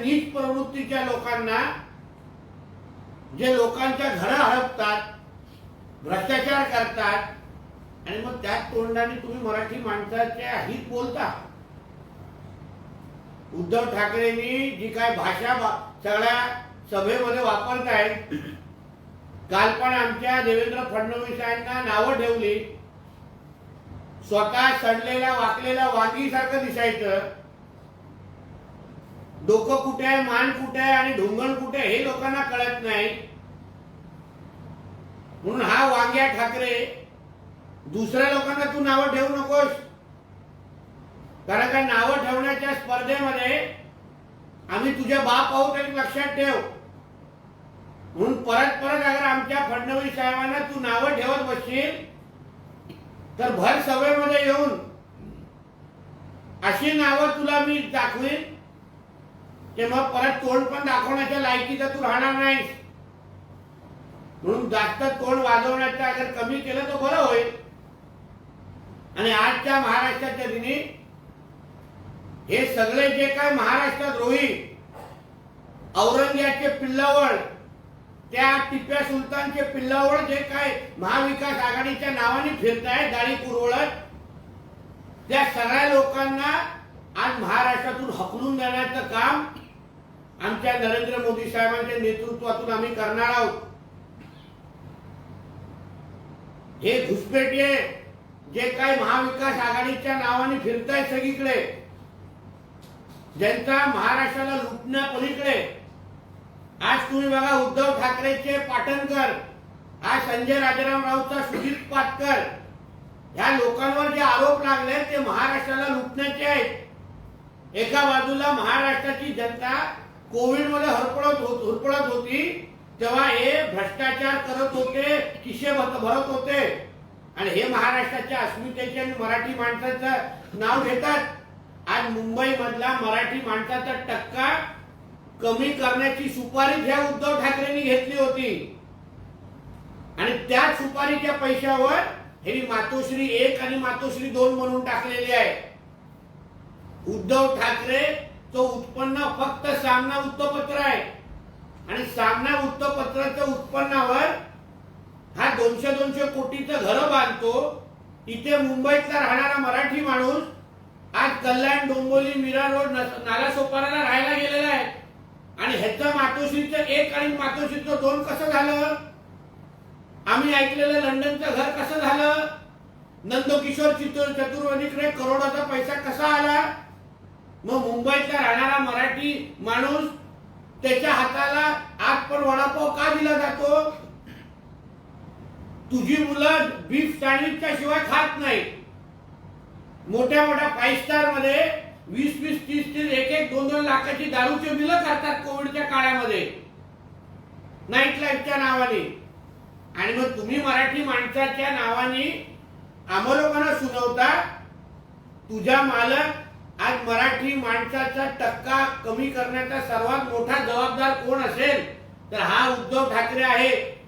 नीच प्रवृत्तीच्या लोकांना जे लोकांच्या घरं हडपतात भ्रष्टाचार करतात आणि मग त्याच तोंडाने तुम्ही मराठी माणसाच्या हित बोलता. उद्धव ठाकरेंनी जी काय भाषा सगळ्या सभेमध्ये वापरतायत काल पण आमच्या देवेंद्र फडणवीसांना नावं ठेवली. स्वतः सडलेल्या वाकलेल्या वाघीसारखं दिसायचं. डोकं कुठे आहे मान कुठे आहे आणि ढोंगण कुठे आहे हे लोकांना कळत नाही. म्हणून हा वांग्या ठाकरे दुसऱ्या लोकांना तू नावं ठेवू नकोस. कारण का नावं ठेवण्याच्या स्पर्धेमध्ये आम्ही तुझ्या बाप आहोत एक लक्षात ठेव. म्हणून परत परत अगर आमच्या फडणवीस साहेबांना तू नावं ठेवत बसशील तर भर सभेमध्ये येऊन अशी नावं तुला मी दाखवीन. की मग परत तोंड पण दाखवण्याच्या लायकीचा तू राहणार नाही म्हणून जास्त तोंड वाजवण्याचं अगर कमी केलं तर बरं होईल. आणि आजच्या महाराष्ट्राच्या दिनी हे सगळे जे काय महाराष्ट्रद्रोही औरंग्याचे पिल्लावळ त्या टिप्या सुलतानचे पिल्लावळ जे काय महाविकास आघाडीच्या नावाने फिरतायत गाडी पुरवळत त्या सगळ्या लोकांना आज महाराष्ट्रातून हकलून देण्याचं काम आमच्या नरेंद्र मोदी साहेबांच्या नेतृत्वातून आम्ही करणार आहोत. हे घुसपेटे जे काही महाविकास आघाडीच्या नावाने फिरताय सगळीकडे. ज्यांचा महाराष्ट्राला लुटण्या पलीकडे. आज तुम्ही बघा उद्धव ठाकरेचे पाटणकर आज संजय राजाराम रावचा सुधीर पाटकर. ह्या लोकांवर जे आरोप लागले ते महाराष्ट्राला लुटण्याचे आहेत. एका बाजूला महाराष्ट्राची जनता कोविडमध्ये हरपळत होत हुरपळत होती तेव्हा हे भ्रष्टाचार करत होते किशे भरत होते. आणि हे महाराष्ट्राच्या अस्मितेचे आणि मराठी माणसाचं नाव घेतात. आज मुंबई मधला मराठी माणसाचा टक्का कमी करण्याची सुपारी ह्या उद्धव ठाकरेंनी घेतली होती. आणि त्या सुपारीच्या पैशावर हे मातोश्री एक आणि मातोश्री दोन म्हणून टाकलेली आहे. उद्धव ठाकरे तो उत्पन्न फक्त सामना वृत्तपत्र आहे. आणि सामना वृत्तपत्राच्या उत्पन्नावर हा दोनशे दोनशे कोटीचं घर बांधतो. इथे मुंबईतला राहणारा मराठी माणूस आज कल्याण डोंबोली मीरा रोड नालासोपाराला राहायला गेलेला आहे. आणि ह्याचं मातोश्रीचं एक आणि मातोश्रीचं दोन कसं झालं? आम्ही ऐकलेलं लंडनचं घर कसं झालं? नंदकिशोर चितूर चतुर्वेदीकडे करोडाचा पैसा कसा आला? मग मुंबईतला राहणारा मराठी माणूस त्याच्या हाताला आज पण वडापाव का दिला जातो? तुझी मुलं बीफ सँडविचच्या शिवाय खात नाही मोठ्या मोठ्या फाईव्ह स्टारमध्ये वीस वीस तीस तीस एक एक दोन दोन लाखाची दारूची बिलं करतात कोविडच्या काळामध्ये. नाईट लाईफच्या नावाने. आणि मग तुम्ही मराठी माणसाच्या नावाने आम्हा लोकांना सुनावता तुझ्या मालक आज मराठी माणसाचा टक्का कमी करण्याचा सर्वात मोठा जबाबदार कोण असेल? तर हा उद्धव ठाकरे आहे.